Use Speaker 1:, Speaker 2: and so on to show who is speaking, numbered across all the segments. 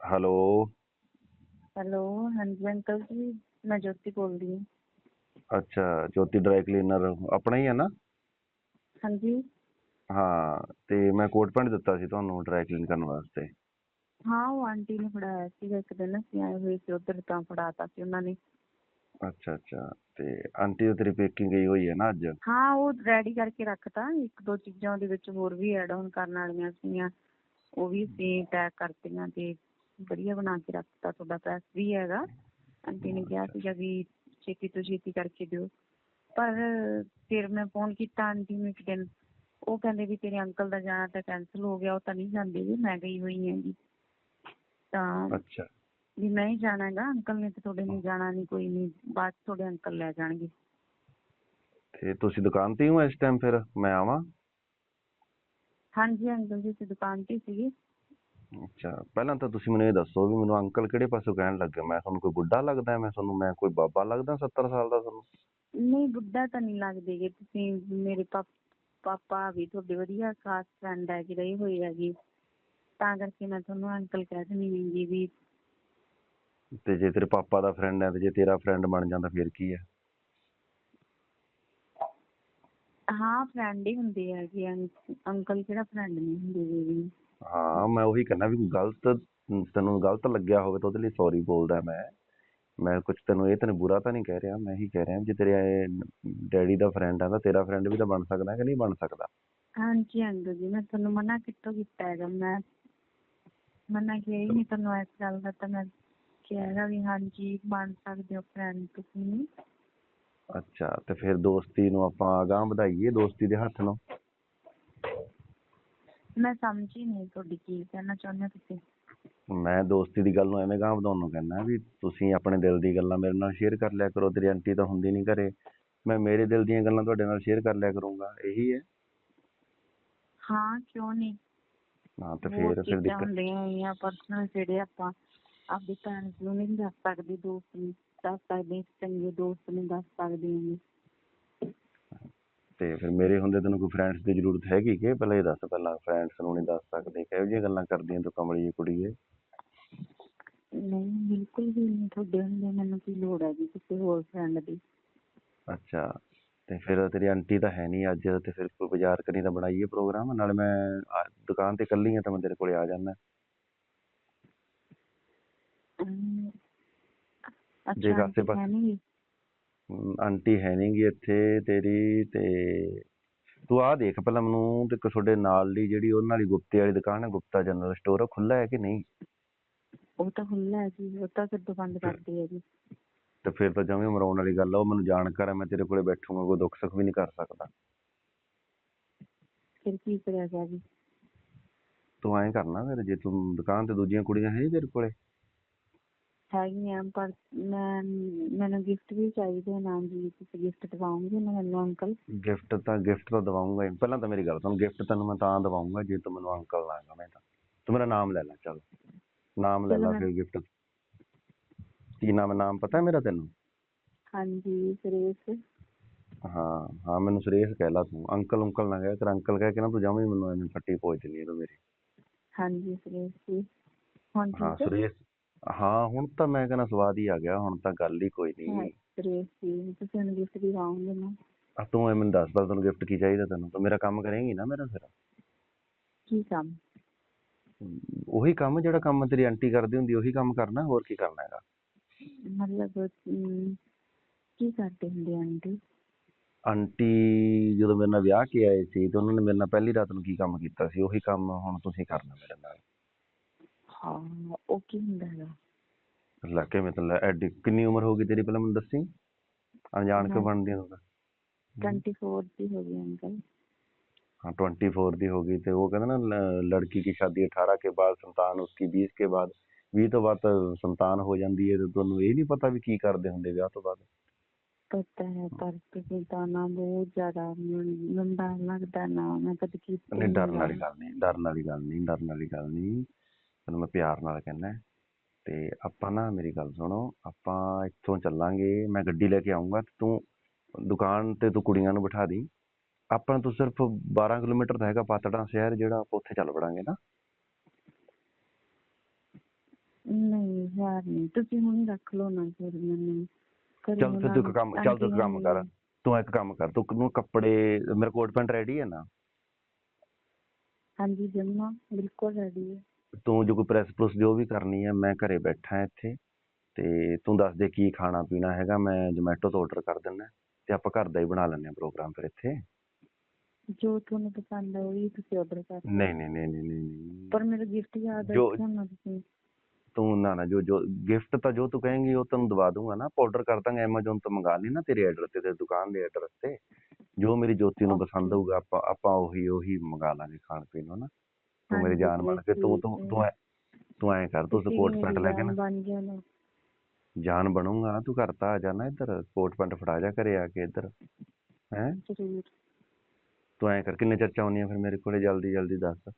Speaker 1: Hello.
Speaker 2: Hello ਹਾਂਜੀ uncle ਜੀ ਮੈਂ ਜੋਤੀ ਬੋਲਦੀ ਹਾਂ।
Speaker 1: ਅੱਛਾ ਜੋਤੀ ਡਰਾਈ ਕਲੀਨਰ ਆਪਣਾ ਹੀ ਹੈ ਨਾ?
Speaker 2: ਹਾਂਜੀ।
Speaker 1: ਹਾਂ ਤੇ ਮੈਂ ਕੋਟ ਪੈਂਟ ਦਿੱਤਾ ਸੀ ਤੁਹਾਨੂੰ ਡਰਾਈ ਕਲੀਨ ਕਰਨ ਵਾਸਤੇ।
Speaker 2: ਹਾਂ ਉਹ ਆਂਟੀ ਨੇ ਫੜਾਇਆ ਸੀਗਾ ਇੱਕ ਦਿਨ ਅਸੀਂ ਆਏ ਹੋਏ ਸੀ ਉਧਰ ਤਾਂ ਫੜਾਤਾ ਸੀ ਉਹਨਾਂ ਨੇ।
Speaker 1: ਅੱਛਾ ਅੱਛਾ ਤੇ ਆਂਟੀ ਉਹ ਤੇਰੀ ਪੇਕਿੰਗ ਗਈ ਹੋਈ ਹੈ ਨਾ ਅੱਜ?
Speaker 2: ਹਾਂ ਉਹ ਰੈਡੀ ਕਰਕੇ ਰੱਖਤਾ ਇੱਕ ਦੋ ਚੀਜ਼ਾਂ ਉਹਦੇ ਵਿੱਚ ਹੋਰ ਵੀ ਐਡ ਆਨ ਕਰਨ ਵਾਲੀਆਂ ਸੀਗੀਆਂ ਉਹ ਵੀ ਅਸੀਂ ਪੈਕ ਕਰਤੀਆਂ ਤੇ ਵਧੀਆ ਬਣਾ ਕੇ ਰੱਖਤਾ ਤੁਹਾਡਾ ਪੈਸ ਵੀ ਹੈਗਾ। ਆਂਟੀ ਨੇ ਕਿਹਾ ਸੀਗਾ ਵੀ ਛੇਤੀ ਤੋਂ ਛੇਤੀ ਕਰਕੇ ਦਿਓ। ਪਰ ਫਿਰ ਮੈਂ ਫੋਨ ਕੀਤਾ ਆਂਟੀ ਨੂੰ ਇੱਕ ਦਿਨ। ਉਹ ਕਹਿੰਦੇ ਵੀ ਤੇਰੇ ਅੰਕਲ ਦਾ ਜਾਣਾ ਤਾਂ ਕੈਂਸਲ ਹੋ ਗਿਆ ਉਹ ਤਾਂ ਨਹੀਂ ਜਾਂਦੇ ਵੀ ਮੈਂ ਗਈ ਹੋਈ ਹੈਗੀ। ਤਾਂ
Speaker 1: ਅੱਛਾ।
Speaker 2: ਵੀ ਮੈਂ ਹੀ ਜਾਣਾ ਹੈਗਾ ਅੰਕਲ ਨੇ ਤਾਂ ਤੁਹਾਡੇ ਨੇ ਜਾਣਾ ਨਹੀਂ ਕੋਈ ਨਹੀਂ ਬਾਅਦ 'ਚ ਤੁਹਾਡੇ ਅੰਕਲ ਲੈ ਜਾਣਗੇ।
Speaker 1: ਤੇ ਤੁਸੀਂ ਦੁਕਾਨ ਤੇ ਹੀ ਹੋ ਇਸ ਟਾਈਮ ਫਿਰ? ਮੈਂ ਆਵਾਂ?
Speaker 2: ਹਾਂਜੀ ਅੰਕਲ ਜੀ ਅਸੀਂ ਦੁਕਾਨ ਤੇ ਸੀਗੇ।
Speaker 1: ਅੱਛਾ ਪਹਿਲਾਂ ਤਾਂ ਤੁਸੀਂ ਮੈਨੂੰ ਇਹ ਦੱਸੋ ਵੀ ਮੈਨੂੰ ਅੰਕਲ ਕਿਹੜੇ ਪਾਸੋਂ ਕਹਿਣ ਲੱਗੇ ਮੈਂ ਤੁਹਾਨੂੰ ਕੋਈ ਬੁੱਢਾ ਲੱਗਦਾ ਮੈਂ ਤੁਹਾਨੂੰ ਮੈਂ ਕੋਈ ਬਾਬਾ ਲੱਗਦਾ 70 ਸਾਲ ਦਾ ਤੁਹਾਨੂੰ?
Speaker 2: ਨਹੀਂ ਬੁੱਢਾ ਤਾਂ ਨਹੀਂ ਲੱਗਦੇਗੇ ਤੁਸੀਂ ਮੇਰੇ ਪਾਪ ਪਾਪਾ ਵੀ ਤੁਹਾਡੇ ਵਧੀਆ ਖਾਸ ਫਰੈਂਡ ਹੈਗੇ ਰਹੇ ਹੋਏ ਹੈਗੇ। ਤਾਂ ਕਰਕੇ ਮੈਂ ਤੁਹਾਨੂੰ ਅੰਕਲ ਕਹਿ ਦਿੰਦੀ ਹੈਗੀ ਵੀ
Speaker 1: ਤੇ ਜੇ ਤੇਰੇ ਪਾਪਾ ਦਾ ਫਰੈਂਡ ਹੈ ਤੇ ਜੇ ਤੇਰਾ ਫਰੈਂਡ ਬਣ ਜਾਂਦਾ ਫਿਰ ਕੀ ਹੈ?
Speaker 2: ਹਾਂ ਫਰੈਂਡ ਹੀ ਹੁੰਦੇ ਹੈਗੇ ਅੰਕ- ਅੰਕਲ ਕਿਹੜਾ ਫਰੈਂਡ ਨਹੀਂ ਹੁੰਦੇ ਜੀ
Speaker 1: ਹਾਂ ਮੈਂ ਉਹੀ ਕਹਿੰਦਾ ਵੀ ਗਲਤ ਤੈਨੂੰ ਗਲਤ ਲੱਗਿਆ ਹੋਵੇ ਤਾਂ ਉਹਦੇ ਲਈ ਸੌਰੀ ਬੋਲਦਾ ਮੈਂ। ਮੈਂ ਕੁਝ ਤੈਨੂੰ ਇਹ ਤੈਨੂੰ ਬੁਰਾ ਤਾਂ ਨਹੀਂ ਕਹਿ ਰਿਹਾ ਮੈਂ ਹੀ ਕਹਿ ਰਿਹਾ ਜੇ ਤੇਰੇ ਡੈਡੀ ਦਾ ਫਰੈਂਡ ਆ ਤਾਂ ਤੇਰਾ ਫਰੈਂਡ ਵੀ ਤਾਂ ਬਣ ਸਕਦਾ ਕਿ ਨਹੀਂ ਬਣ ਸਕਦਾ।
Speaker 2: ਹਾਂਜੀ ਅੰਕਲ ਜੀ ਮੈਂ ਤੁਹਾਨੂੰ ਮਨਾ ਕਿੱਥੋਂ ਕੀਤਾ ਹੈਗਾ? ਮੈਂ ਮਨਾ ਕਿਹਾ ਹੀ ਨਹੀਂ ਤੁਹਾਨੂੰ ਇਸ ਗੱਲ ਦਾ ਤਾਂ ਮੈਂ ਕਿਹਾ ਵੀ ਹਾਂਜੀ ਬਣ ਸਕਦੇ ਹੋ ਫਰੈਂਡ ਤੁਸੀਂ।
Speaker 1: ਅੱਛਾ ਤੇ ਫਿਰ ਦੋਸਤੀ ਨੂੰ ਆਪਾਂ ਅਗਾਂਹ ਵਧਾਈਏ ਦੋਸਤੀ ਦੇ ਹੱਥ ਨੂੰ।
Speaker 2: ਮੈਂ ਸਮਝੀ ਨਹੀਂ ਤੁਹਾਡੀ ਕੀ ਕਹਿਣਾ ਚਾਹੁੰਦੇ ਹੋ ਤੁਸੀਂ।
Speaker 1: ਮੈਂ ਦੋਸਤੀ ਦੀ ਗੱਲ ਨੂੰ ਐਵੇਂ ਗਾਂਹ ਵਧਾਉਣ ਨੂੰ ਕਹਿੰਦਾ ਵੀ ਤੁਸੀਂ ਆਪਣੇ ਦਿਲ ਦੀ ਗੱਲਾਂ ਮੇਰੇ ਨਾਲ ਸ਼ੇਅਰ ਕਰ ਲਿਆ ਕਰੋ ਤੇਰੀ ਆਂਟੀ ਤਾਂ ਹੁੰਦੀ ਨਹੀਂ ਘਰੇ। ਮੈਂ ਮੇਰੇ ਦਿਲ ਦੀਆਂ ਗੱਲਾਂ ਤੁਹਾਡੇ ਨਾਲ ਸ਼ੇਅਰ ਕਰ ਲਿਆ ਕਰੂੰਗਾ ਇਹੀ ਹੈ।
Speaker 2: ਹਾਂ ਕਿਉਂ ਨਹੀਂ?
Speaker 1: ਹਾਂ ਤੇ ਫਿਰ ਫਿਰ ਦਿੱਕਤ
Speaker 2: ਹੁੰਦੀਆਂ ਹੋਈਆਂ ਪਰਸਨਲ ਜਿਹੜੇ ਆਪਾਂ ਆਪਦੀ ਭੈਣ ਨੂੰ ਨਹੀਂ ਦੱਸ ਸਕਦੇ ਦੋਸਤ ਨੂੰ ਦੱਸ ਸਕਦੇ ਚੰਗੇ ਦੋਸਤ ਨੂੰ ਦੱਸ ਸਕਦੇ ਹਾਂ।
Speaker 1: ਤੇ ਫਿਰ ਮੇਰੇ ਹੁੰਦੇ ਤੈਨੂੰ ਕੋਈ ਫਰੈਂਡਸ ਦੀ ਜ਼ਰੂਰਤ ਹੈਗੀ ਕਿ? ਪਹਿਲਾਂ ਇਹ ਦੱਸ ਪਹਿਲਾਂ ਫਰੈਂਡਸ ਨੂੰ ਨਹੀਂ ਦੱਸ ਸਕਦੇ। ਕਿਹੋ ਜਿਹੀਆਂ ਗੱਲਾਂ ਕਰਦੀਆਂ ਤੂੰ ਕਮਲੀ ਜਿਹੀ ਕੁੜੀ ਏ
Speaker 2: ਨਹੀਂ ਬਿਲਕੁਲ ਵੀ ਨਹੀਂ। ਤੁਹਾਡੇ ਹੁੰਦੇ ਮੈਨੂੰ ਕੀ ਲੋੜ ਹੈ ਜੀ ਕਿਸੇ ਹੋਰ ਫਰੈਂਡ ਦੀ?
Speaker 1: ਅੱਛਾ ਤੇ ਫਿਰ ਤੇਰੀ ਆਂਟੀ ਤਾਂ ਹੈ ਨਹੀਂ ਅੱਜ ਤੇ ਫਿਰ ਕੋਈ ਬਾਜ਼ਾਰ ਕਰੀ ਤਾਂ ਬਣਾਈਏ ਪ੍ਰੋਗਰਾਮ ਨਾਲ ਮੈਂ ਆ- ਦੁਕਾਨ ਤੇ ਇਕੱਲੀ ਆ ਤਾਂ ਮੈਂ ਤੇਰੇ ਕੋਲੇ ਆ ਜਾਣਾ ਜੇ
Speaker 2: ਅੱਛਾ ਆਂਟੀ
Speaker 1: ਪਾਸੇ-
Speaker 2: ਹੈ ਨੀ ਗੀ?
Speaker 1: ਆਂਟੀ ਹੈ ਨੀ ਗੀ ਇੱਥੇ ਤੇਰੀ ਤੇ ਤੂੰ ਆਹ ਦੇਖ ਪਹਿਲਾਂ ਮੈਨੂੰ ਤੇ ਇੱਕ ਤੁਹਾਡੇ ਨਾਲ ਦੀ ਜਿਹੜੀ ਉਹਨਾਂ ਵਾਲੀ ਗੁਪਤੇ ਵਾਲੀ ਦੁਕਾਨ ਹੈ ਗੁਪਤਾ ਜਨਰਲ ਸਟੋਰ ਉਹ ਖੁੱਲਾ ਹੈ ਕਿ ਨਹੀਂ?
Speaker 2: ਉਹ ਤਾਂ ਖੁੱਲਾ ਹੈ ਜੀ ਉਹ ਤਾਂ ਕਦੋਂ ਬੰਦ ਕਰਦੇ ਹੈ ਜੀ।
Speaker 1: ਤੇ ਫਿਰ ਤਾਂ ਜਮੇ ਮਰਾਉਣ ਵਾਲੀ ਗੱਲ ਆ ਉਹ ਮੈਨੂੰ ਜਾਣਕਾਰ ਹੈ ਮੈਂ ਤੇਰੇ ਕੋਲੇ ਬੈਠੂੰਗਾ ਕੋਈ ਦੁੱਖ ਸੁੱਖ ਵੀ ਨਹੀਂ ਕਰ ਸਕਦਾ।
Speaker 2: ਫਿਰ ਕੀ ਕਰਿਆ ਜੀ
Speaker 1: ਤੂੰ ਐਂ ਕਰਨਾ ਫਿਰ ਜੇ ਤੂੰ ਦੁਕਾਨ ਤੇ ਦੂਜੀਆਂ ਕੁੜੀਆਂ ਹੈ ਤੇਰੇ ਕੋਲੇ
Speaker 2: ਹੈਗੀਆਂ ਪਰ ਮੈਂ ਮੈਨੂੰ ਗਿਫਟ ਵੀ ਚਾਹੀਦੇ ਨਾਮ ਜੀ ਤੁਸੀਂ ਗਿਫਟ ਦਿਵਾਓਗੇ ਨਾ ਮੈਨੂੰ ਅੰਕਲ
Speaker 1: ਗਿਫਟ ਤਾਂ ਗਿਫਟ ਤਾਂ ਦਵਾਉਂਗਾ ਹੀ। ਪਹਿਲਾਂ ਤਾਂ ਮੇਰੀ ਗੱਲ ਸੁਣ ਗਿਫਟ ਤੈਨੂੰ ਮੈਂ ਤਾਂ ਦਵਾਉਂਗਾ ਜੇ ਤੂੰ ਮੈਨੂੰ ਅੰਕਲ ਨਾ ਕਵੇਂ ਤਾਂ। ਤੂੰ ਮੇਰਾ ਨਾਮ ਲੈ ਲੈ ਚੱਲ। ਨਾਮ ਲੈ ਲੈ
Speaker 2: ਮੈਂ-
Speaker 1: ਫਿਰ ਗਿਫਟ ਕੀ ਨਾਮ ਹੈ? ਨਾਮ ਪਤਾ ਹੈ ਮੇਰਾ ਤੈਨੂੰ?
Speaker 2: ਹਾਂਜੀ ਸੁਰੇਸ਼।
Speaker 1: ਹਾਂ ਹਾਂ ਮੈਨੂੰ ਸੁਰੇਸ਼ ਕਹਿ ਲਾ ਤੂੰ। ਅੰਕਲ ਉਂਕਲ ਨਾ ਕਹਿ ਕਰ ਅੰਕਲ ਕਹਿ ਕੇ ਨਾ ਤੂੰ ਜਮਾਂ ਹੀ ਮੈਨੂੰ ਐਵੇਂ ਫੱਟੀ ਪੋਚ ਦਿੰਦੀ ਹੈ ਤੂੰ ਮੇਰੀ।
Speaker 2: ਹਾਂਜੀ ਸੁਰੇਸ਼ ਜੀ। ਹੁਣ
Speaker 1: ਹਾਂ
Speaker 2: ਠੀਕ ਹੈ?
Speaker 1: ਸੁਰੇਸ਼ ਹਾਂ ਹੁਣ ਤਾਂ ਮੈਂ ਕਹਿੰਦਾ ਸਵਾਦ ਹੀ ਆ ਗਿਆ ਹੁਣ ਤਾਂ ਗੱਲ ਹੀ ਕੋਈ ਨਹੀਂ
Speaker 2: ਤੁਸੀਂ ਗਿਫਟ ਨਾ
Speaker 1: ਆ ਤੂੰ ਇਹ ਮੈਨੂੰ ਦੱਸ ਤੈਨੂੰ ਗਿਫਟ ਕੀ ਚਾਹੀਦਾ ਤੈਨੂੰ? ਤੂੰ ਮੇਰਾ ਕੰਮ ਕਰੇਂਗੀ ਨਾ ਮੇਰਾ ਫਿਰ?
Speaker 2: ਕੀ ਕੰਮ?
Speaker 1: ਹਮ, ਉਹੀ ਕੰਮ ਜਿਹੜਾ ਕੰਮ ਤੇਰੀ ਆਂਟੀ ਕਰਦੀ ਹੁੰਦੀ ਉਹੀ ਕੰਮ ਕਰਨਾ ਹੋਰ ਕੀ ਕਰਨਾ ਹੈਗਾ?
Speaker 2: ਮਤਲਬ ਅਮ, ਕੀ ਕਰਦੇ ਹੁੰਦੇ ਆ ਆਂਟੀ?
Speaker 1: ਆਂਟੀ ਜਦੋਂ ਮੇਰੇ ਨਾਲ ਵਿਆਹ ਕੇ ਆਏ ਸੀ ਤੇ ਉਹਨਾਂ ਨੇ ਮੇਰੇ ਨਾਲ ਪਹਿਲੀ ਰਾਤ ਨੂੰ ਕੀ ਕੰਮ ਕੀਤਾ ਸੀ? ਉਹੀ ਕੰਮ ਹੁਣ ਤੁਸੀਂ ਕਰਨਾ ਮੇਰੇ ਨਾਲ।
Speaker 2: ਹਾਂ ਉਹ ਕੀ ਹੁੰਦਾ ਹੈਗਾ
Speaker 1: ਲੈ ਕੇ ਮਤਲਬ ਐਡੀ ਕਿੰਨੀ ਉਮਰ ਹੋ ਗਈ ਤੇਰੀ ਪਹਿਲਾਂ ਮੈਨੂੰ ਦੱਸੀ ਅਣਜਾਣ ਕੇ
Speaker 2: ਹਾਂ।
Speaker 1: ਬਣਦੀ ਤੂੰ ਤਾਂ
Speaker 2: 24 ਦੀ ਹੋ ਗਈ ਅੰਕਲ
Speaker 1: हाँ ट्वेंटी फोर दी होगी तो वो कहते ना ल- लड़की की शादी अठारह के बाद संतान उसकी बीस के बाद ਵੀਹ ਤੋਂ ਬਾਅਦ ਤਾਂ ਸੰਤਾਨ ਹੋ ਜਾਂਦੀ ਹੈ ਤੇ ਤੁਹਾਨੂੰ ਇਹ ਨਹੀਂ ਪਤਾ ਵੀ ਕੀ ਕਰਦੇ ਹੁੰਦੇ ਵਿਆਹ ਤੋਂ ਬਾਅਦ
Speaker 2: ਪਤਾ ਹੈ ਪਰ ਤੁਸੀਂ ਤਾਂ ਨਾ ਬਹੁਤ ਜ਼ਿਆਦਾ ਮੈਨੂੰ ਮੈਨੂੰ ਡਰ ਲੱਗਦਾ ਨਾ ਮੈਂ ਕਦੇ ਕੀਤੀ
Speaker 1: ਨਹੀਂ ਡਰਨ
Speaker 2: ਨਹੀਂ
Speaker 1: ਵਾਲੀ ਗੱਲ ਨਹੀਂ ਡਰਨ ਵਾਲੀ ਗੱਲ ਨਹੀਂ ਡਰਨ ਵਾਲੀ ਗੱਲ ਨਹੀਂ ਤੈਨੂੰ ਮੈਂ ਪਿਆਰ ਨਾਲ ਕਹਿੰਦਾ ਤੇ ਆਪਾਂ ਨਾ ਮੇਰੀ ਗੱਲ ਸੁਣੋ ਆਪਾਂ ਇੱਥੋਂ ਚੱਲਾਂਗੇ ਮੈਂ ਗੱਡੀ ਲੈ ਕੇ ਆਉਂਗਾ ਤੇ ਤੂੰ ਦੁਕਾਨ ਤੇ ਤੂੰ ਕੁੜੀਆਂ ਨੂੰ ਬਿਠਾ ਦੀ ਆਪਾਂ ਤੋਂ ਸਿਰਫ 12 ਕਿਲੋਮੀਟਰ ਦਾ ਹੈਗਾ ਪਾਤੜਾਂ ਸ਼ਹਿਰ ਜਿਹੜਾ ਆਪਾਂ ਉੱਥੇ ਚੱਲ ਵੜਾਂਗੇ ਨਾ।
Speaker 2: ਨਹੀਂ ਯਾਰ ਨਹੀਂ ਤੁਸੀਂ ਹੁਣ ਰੱਖ ਲਓ ਨਾ ਫਿਰ ਮੈਨੂੰ।
Speaker 1: ਚੱਲ ਤੂੰ- ਇੱਕ ਕੰਮ ਚੱਲ ਤੂੰ ਕੰਮ ਕਰ। ਤੂੰ ਇੱਕ ਕੰਮ ਕਰ ਤੂੰ ਨੂੰ ਕੱਪੜੇ ਮੇਰਾ ਕੋਟ ਪੈਂਟ ਰੈਡੀ ਹੈ ਨਾ?
Speaker 2: ਹਾਂਜੀ ਜੰਮਾ ਬਿਲਕੁਲ ਰੈਡੀ ਹੈ।
Speaker 1: ਤੂੰ ਜੋ ਕੋਈ ਪ੍ਰੈਸ ਪ੍ਰੂਸ ਜੋ ਵੀ ਕਰਨੀ ਹੈ ਮੈਂ ਘਰੇ ਬੈਠਾ ਇੱਥੇ ਤੇ ਤੂੰ ਦੱਸ ਦੇ ਕੀ ਖਾਣਾ ਪੀਣਾ ਹੈਗਾ ਮੈਂ ਜੋਮੈਟੋ ਤੋਂ ਆਰਡਰ ਕਰ ਦਿੰਦਾ ਤੇ ਆਪਾਂ ਘਰ ਦਾ ਹੀ ਬਣਾ ਲੈਂਦੇ ਹਾਂ ਪ੍ਰੋਗਰਾਮ ਫਿਰ ਇੱਥੇ।
Speaker 2: ਜੋ ਤੁਹਾਨੂੰ ਪਸੰਦ ਆ ਉਹੀ ਤੁਸੀਂ ਆਰਡਰ ਕਰ ਦਿਓ।
Speaker 1: ਨਹੀਂ ਨਹੀਂ ਨਹੀਂ ਨਹੀਂ ਨਹੀਂ ਨਹੀਂ।
Speaker 2: ਪਰ ਮੇਰਾ ਗਿਫਟ ਯਾਦ
Speaker 1: ਜੋ-
Speaker 2: ਰੱਖਿਓ ਨਾ ਤੁਸੀਂ।
Speaker 1: ਤੂੰ ਨਾ ਨਾ ਜੋ ਜੋ ਗਿਫਟ ਤਾਂ ਜੋ ਤੂੰ ਕਹੇਂਗੀ ਉਹ ਤੈਨੂੰ ਦਵਾ ਦੂੰਗਾ ਨਾ। ਆਰਡਰ ਕਰ ਦਾਂਗੇ Amazon ਤੋਂ ਮੰਗਾ ਲਈ ਨਾ ਤੇਰੇ ਐਡਰੈਸ ਤੇ ਤੇਰੀ ਦੁਕਾਨ ਦੇ ਐਡਰੈਸ ਤੇ। ਜੋ ਮੇਰੀ ਜੋਤੀ ਨੂੰ ਪਸੰਦ. ਹੋਊਗਾ ਆਪਾਂ ਆਪਾਂ ਉਹੀ ਉਹੀ ਮੰਗਾ ਲਾਂਗੇ ਖਾਣ ਪੀਣ ਨੂੰ ਨਾ। ਤੂੰ ਮੇਰੀ ਜਾਨ ਬਣ ਕੇ ਤੂੰ ਤੂੰ। ਤੂੰ ਐ ਤੂੰ ਐ ਕਰ ਤੂੰ
Speaker 2: ਮੇਰੀ
Speaker 1: ਪੈਂਟ ਲੈ ਕੇ ਨਾ।
Speaker 2: ਬਣ ਗਿਆ ਨਾ
Speaker 1: ਜਾਨ ਬਣੂਗਾ ਤੂੰ ਘਰ ਤਾਂ ਆ ਜਾਣਾ ਇੱਧਰ ਕੋਟ ਪੈਂਟ ਫੜਾ ਜਾ ਘਰੇ ਆ ਕੇ ਇੱਧਰ ਹੈ? ਤੂੰ ਐ ਕਰ ਕਿੰਨੇ ਚਿਰ ਚ ਆਉਣੀ ਆ ਫਿਰ ਮੇਰੇ ਕੋਲੇ ਜਲਦੀ ਜਲਦੀ ਦੱਸ।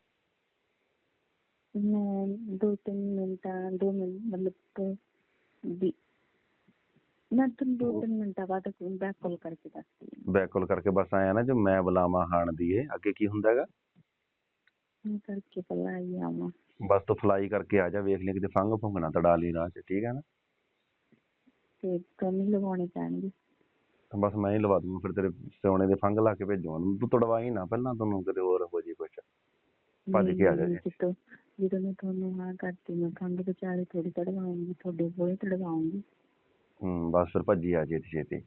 Speaker 2: ਮੈਂ ਦੋ ਤਿੰਨ ਮਿੰਟਾਂ ਦੋ ਮਿੰਟ ਮਤਲਬ ਕਿ ਵੀ ਮੈਂ ਤੁਹਾਨੂੰ ਦੋ ਤਿੰਨ ਮਿੰਟਾਂ ਬਾਅਦ ਬੈਕ ਕਾਲ ਕਰਕੇ ਦੱਸਦੀ
Speaker 1: ਬੈਕ ਕਾਲ ਕਰਕੇ ਬਸ ਆਇਆ ਨਾ ਜੋ ਮੈਂ ਬੁਲਾਵਾਂ ਹਾਣ ਦੀ ਏ ਅੱਗੇ ਕੀ ਹੁੰਦਾ ਹੈਗਾ?
Speaker 2: ਮੈਂ ਕਰਕੇ ਪਹਿਲਾਂ ਆਈ ਆਵਾਂ।
Speaker 1: ਬਸ ਤੂੰ ਫਲਾਈ ਕਰਕੇ ਆ ਜਾ ਵੇਖ ਲਈ ਕਿਤੇ ਫੰਗ ਫੁੰਗਣਾ ਤੜਾ ਲਈ ਰਾਹ ਚ ਠੀਕ ਹੈ ਨਾ?
Speaker 2: ਤੇ ਕਮੀ ਲਗਾਉਣੇ ਪੈਣਗੇ।
Speaker 1: ਤਾਂ ਬਸ ਮੈਂ ਹੀ ਲਵਾ ਦੂੰਗਾ ਫਿਰ ਤੇਰੇ ਸੋਨੇ ਦੇ ਫੰਗ ਲਾ ਕੇ ਭੇਜੂਗਾ। ਤੂੰ ਤੜਵਾਈ ਨਾ ਪਹਿਲਾਂ ਤੈਨੂੰ ਕਿਤੇ ਹੋਰ ਹੋ ਜੀ ਕੁਛ। ਭੱਜ ਕੇ ਆ ਜਾ।
Speaker 2: ਜਦੋਂ ਜਦੋਂ ਮੈਂ ਤੁਹਾਨੂੰ ਹਾਂ ਕਰਤੀ ਮੈਂ ਖੰਗ ਵਿਚਾਰੇ ਥੋੜੀ ਤੜਵਾਉਂਗੀ ਤੁਹਾਡੇ ਕੋਲੇ ਤੜਵਾਉਂਗੀ
Speaker 1: ਹੂੰ ਬਸ ਫਿਰ ਭੱਜੀ ਆ ਛੇਤੀ।